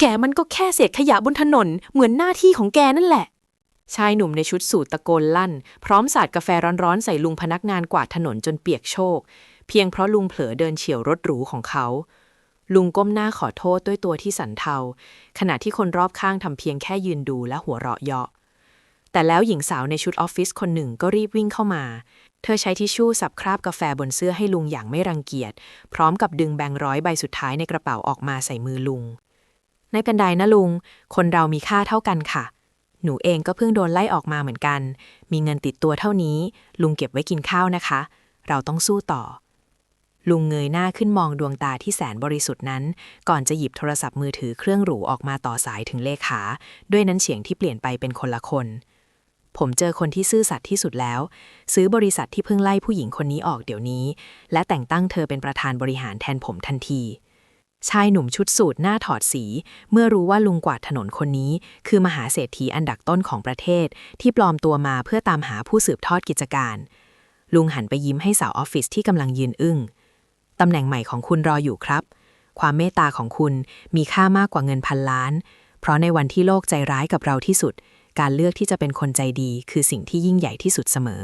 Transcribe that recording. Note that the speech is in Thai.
แกมันก็แค่เศษขยะบนถนน เหมือนหน้าที่ของแกนั่นแหละ ชายหนุ่มในชุดสูทตะโกนลั่น พร้อมสาดกาแฟร้อนๆ ใส่ลุงพนักงานกวาดถนนจนเปียกโชก เพียงเพราะลุงเผลอเดินเฉียวรถหรูของเขา ลุงก้มหน้าขอโทษด้วยตัวที่สันเทา ขณะที่คนรอบข้างทำเพียงแค่ยืนดูและหัวเราะเยาะแต่แล้วหญิงสาวในชุดออฟฟิศคนหนึ่งก็รีบวิ่งเข้ามา เธอใช้ทิชชู่สับคราบกาแฟบนเสื้อให้ลุงอย่างไม่รังเกียจ พร้อมกับดึงแบงค์ร้อยใบสุดท้ายในกระเป๋าออกมาใส่มือลุง ไม่เป็นไรนะลุง คนเรามีค่าเท่ากันค่ะ หนูเองก็เพิ่งโดนไล่ออกมาเหมือนกัน มีเงินติดตัวเท่านี้ ลุงเก็บไว้กินข้าวนะคะ เราต้องสู้ต่อ ลุงเงยหน้าขึ้นมองดวงตาที่แสนบริสุทธิ์นั้น ก่อนจะหยิบโทรศัพท์มือถือเครื่องหรูออกมาต่อสายถึงเลขา ด้วยนั้นเสียงที่เปลี่ยนไปเป็นคนละคน ผมเจอคนที่ซื่อสัตย์ที่สุดแล้ว ซื้อบริษัทที่เพิ่งไล่ผู้หญิงคนนี้ออกเดี๋ยวนี้ และแต่งตั้งเธอเป็นประธานบริหารแทนผมทันที ชายหนุ่มชุดสูทหน้าถอดสี เมื่อรู้ว่าลุงกวาดถนนคนนี้ คือมหาเศรษฐีอันดับต้นของประเทศ ที่ปลอมตัวมาเพื่อตามหาผู้สืบทอดกิจการ ลุงหันไปยิ้มให้สาวออฟฟิศที่กำลังยืนอึ้งตำแหน่งใหม่ของคุณรออยู่ครับ ความเมตตาของคุณมีค่ามากกว่าเงินพันล้าน เพราะในวันที่โลกใจร้ายกับเราที่สุด การเลือกที่จะเป็นคนใจดีคือสิ่งที่ยิ่งใหญ่ที่สุดเสมอ